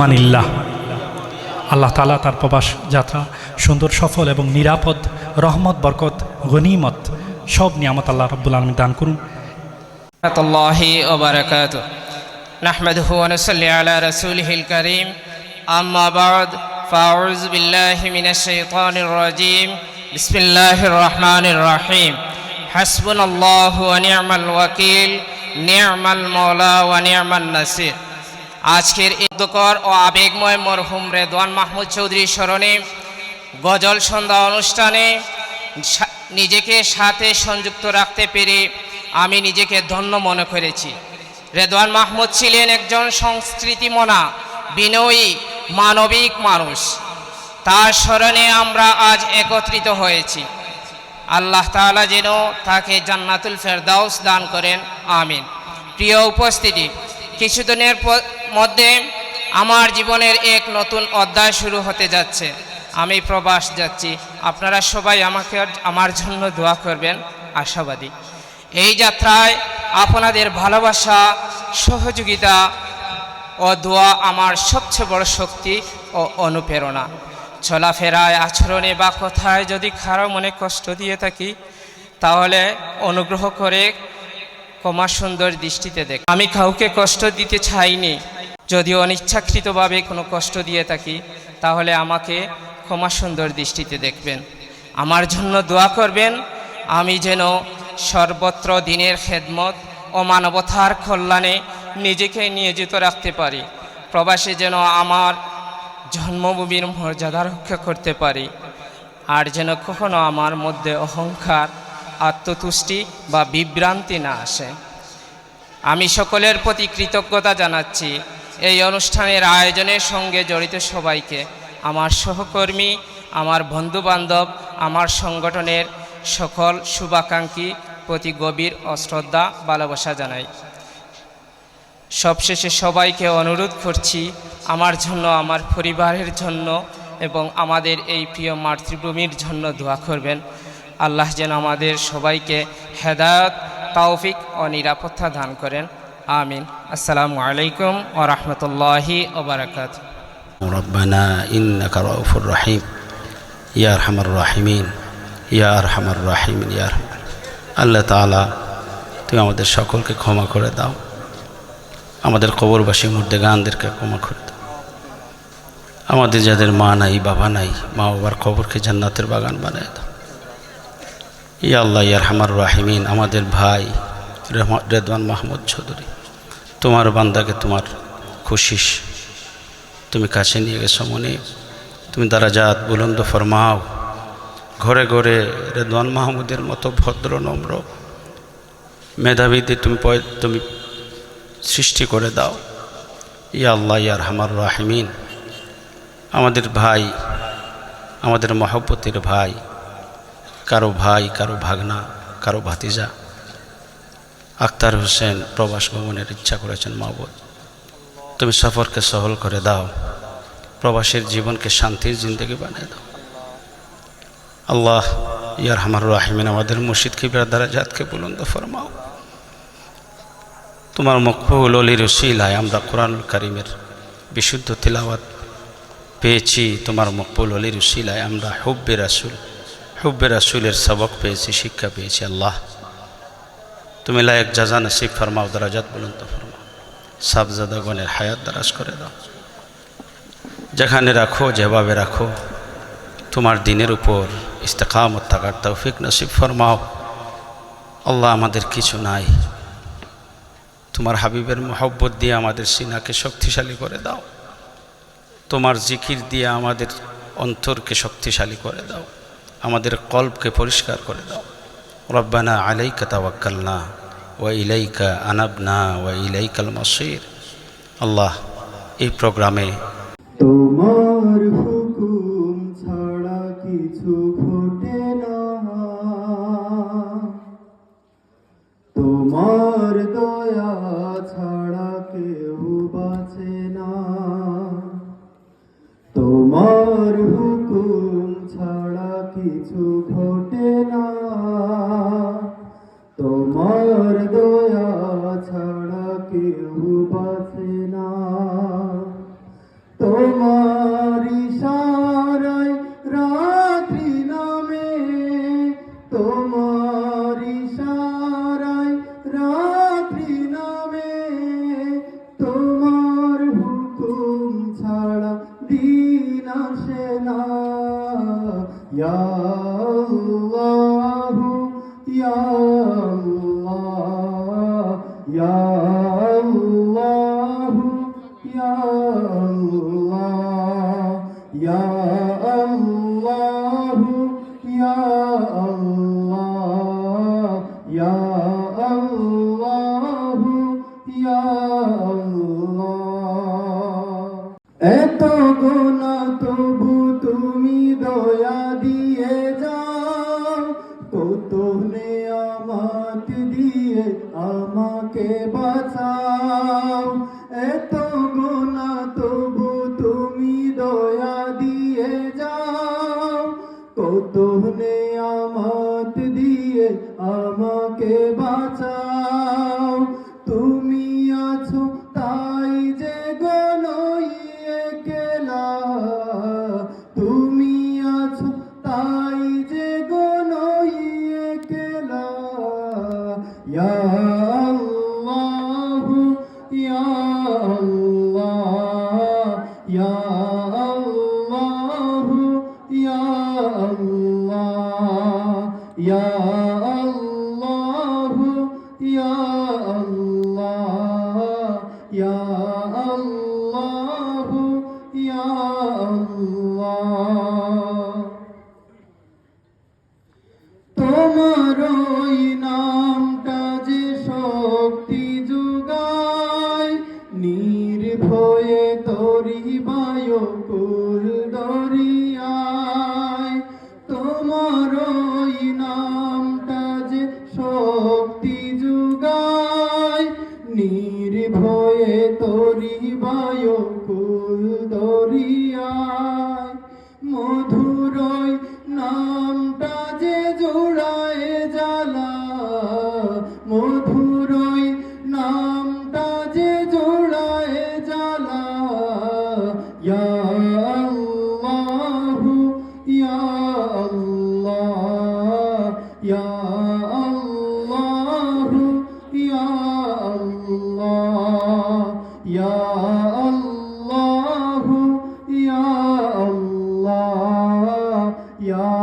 আমানিল্লাহ আল্লাহ তালা তার প্রবাস যাত্রা সুন্দর সফল এবং নিরাপদ রহমত বরকত গনিমত সব নিয়ামত আল্লাহ রব্বুল আলমী দান করুন ورحمة الله وبركاته نحمده ونصلي على رسوله الكريم أما بعد فأعوذ بالله من الشيطان الرجيم بسم الله الرحمن الرحيم حسبنا الله ونعم الوكيل نعم المولى ونعم النصير আজকের উদ্যকর ও আবেগময় মরহুম রেদওয়ান মাহমুদ চৌধুরীর স্মরণে গজল সন্ধ্যা অনুষ্ঠানে নিজেকে সাথে সংযুক্ত রাখতে পেরে আমি নিজেকে ধন্য মনে করেছি। রেদওয়ান মাহমুদ ছিলেন একজন সংস্কৃতিমনা, বিনয়ী, মানবিক মানুষ। তার স্মরণে আমরা আজ একত্রিত হয়েছি। আল্লাহ তাআলা যেন তাকে জান্নাতুল ফেরদাউস দান করেন, আমিন। প্রিয় উপস্থিতি কিছুদিনের মধ্যে আমার জীবনের এক নতুন অধ্যায় শুরু হতে যাচ্ছে। আমি প্রবাস যাচ্ছি। আপনারা সবাই আমাকে, আমার জন্য দোয়া করবেন। আশাবাদী। এই যাত্রায় আপনাদের ভালোবাসা, সহযোগিতা ও দোয়া আমার সবচেয়ে বড় শক্তি ও অনুপ্রেরণা। চলাফেরায়, আচরণে বা কথায় যদি খারাপ মনে কষ্ট দিয়ে থাকি, তাহলে অনুগ্রহ করে ক্ষমা সুন্দর দৃষ্টিতে দেখ। আমি কাউকে কষ্ট দিতে চাইনি। যদি অনিচ্ছাকৃতভাবে কোনো কষ্ট দিয়ে থাকি, তাহলে আমাকে ক্ষমা সুন্দর দৃষ্টিতে দেখবেন। আমার জন্য দোয়া করবেন, আমি যেন সর্বত্র দিনের খেদমত ও মানবতার কল্যাণে নিজেকে নিয়োজিত রাখতে পারি। প্রবাসে যেন আমার জন্মভূমির মর্যাদা রক্ষা করতে পারি। আর যেন কখনো আমার মধ্যে অহংকার আত্মতুষ্টি বা বিভ্রান্তি না আসে। আমি সকলের প্রতি কৃতজ্ঞতা জানাচ্ছি। এই অনুষ্ঠানের আয়োজনের সঙ্গে জড়িত সবাইকে, আমার সহকর্মী, আমার বন্ধুবান্ধব, আমার সংগঠনের সকল শুভাকাঙ্ক্ষী প্রতি গভীর অশ্রদ্ধা, ভালোবাসা জানাই। সবশেষে সবাইকে অনুরোধ করছি, আমার জন্য, আমার পরিবারের জন্য এবং আমাদের এই প্রিয় মাতৃভূমির জন্য দোয়া করবেন। আল্লাহ যেন আমাদের সবাইকে হেদায়ত তৌফিক ও নিরাপত্তা দান করেন আমিন আসসালামু আলাইকুম ও রহমতুল্লাহি ওবরাকাত ربنا إنك رؤوف رحيم يا أرحم الراحمين يا أرحم الراحمين يا أرحم আল্লাহ তাআলা তুমি আমাদের সকলকে ক্ষমা করে দাও আমাদের কবরবাসী মুর্দে গানদেরকে ক্ষমা করে দাও আমাদের যাদের মা নাই বাবা নাই মা বাবার কবরকে জান্নাতের বাগান বানায় দাও ইয়া আল্লাহ ইয়ার হামার রাহিমিন, আমাদের ভাই রেদওয়ান মাহমুদ চৌধুরী, তোমার বান্দাকে তোমার খুশিস। তুমি কাছে নিয়ে গেছো মনে, তুমি দারাজাত বুলন্দ ফরমাও। ঘরে ঘরে রেদওয়ান মাহমুদের মতো ভদ্র, নম্র মেধাবীদের তুমি তুমি সৃষ্টি করে দাও। ইয়া আল্লাহ ইয়ার হামার রাহিমিন, আমাদের ভাই, আমাদের মহব্বতের ভাই কারও ভাই, কারও ভাগনা, কারও ভাতিজা। আক্তার হোসেন প্রবাস গমনের ইচ্ছা করেছেন মাহবুদ তুমি সফরকে সহল করে দাও। প্রবাসের জীবনকে শান্তির জিন্দগি বানিয়ে দাও। আল্লাহ ইয়ার হামার রাহিমিন আমাদের মুর্শিদ কিবরা দ্বারা জাতকে বুলন্দ ফরমাও। তোমার মকবুল অলির উসিলায় আমরা কোরআনুল কারিমের বিশুদ্ধ তিলাওয়াত পেয়েছি। তোমার মকবুল অলির উসিলায় আমরা হুব্বে রাসুল হুব্বে রাসুলের সবক পেয়েছি, শিক্ষা পেয়েছি, আল্লাহ। তুমি লায়ক জাজা নসিব ফরমাও, দারাজাত বুলন্দ ফরমাও। সাবজাদাগণের হায়াত দারাজ করে দাও। যেখানে রাখো, যেভাবে রাখো, তোমার দিনের উপর ইস্তেকামত থাকার তৌফিক নসিব ফরমাও। আল্লাহ আমাদের কিছু নাই। তোমার হাবিবের মহব্বত দিয়ে আমাদের সিনাকে শক্তিশালী করে দাও। তোমার জিকির দিয়ে আমাদের অন্তরকে শক্তিশালী করে দাও। আমাদের কল্পকে পরিষ্কার করে দাও। রব্বানা আলাইকা তাওয়াক্কালনা ওয়া ইলাইকা আনাবনা ওয়া ইলাইকাল মসির। আল্লাহ, এই প্রোগ্রামে তোমার হুকুম ছাড়া কিছু ঘটে না। তোমার দয়া ছাড়া কেউ বাঁচে না। তোমার হুকুম কিছু না সে না। ইয়াল্লাহু ইয়াল্লাহ ইয়াল্লাহু ইয়াল্লাহ ইয়া তুমনে আমাত দিয়ে আমাকে ya মধু Ja.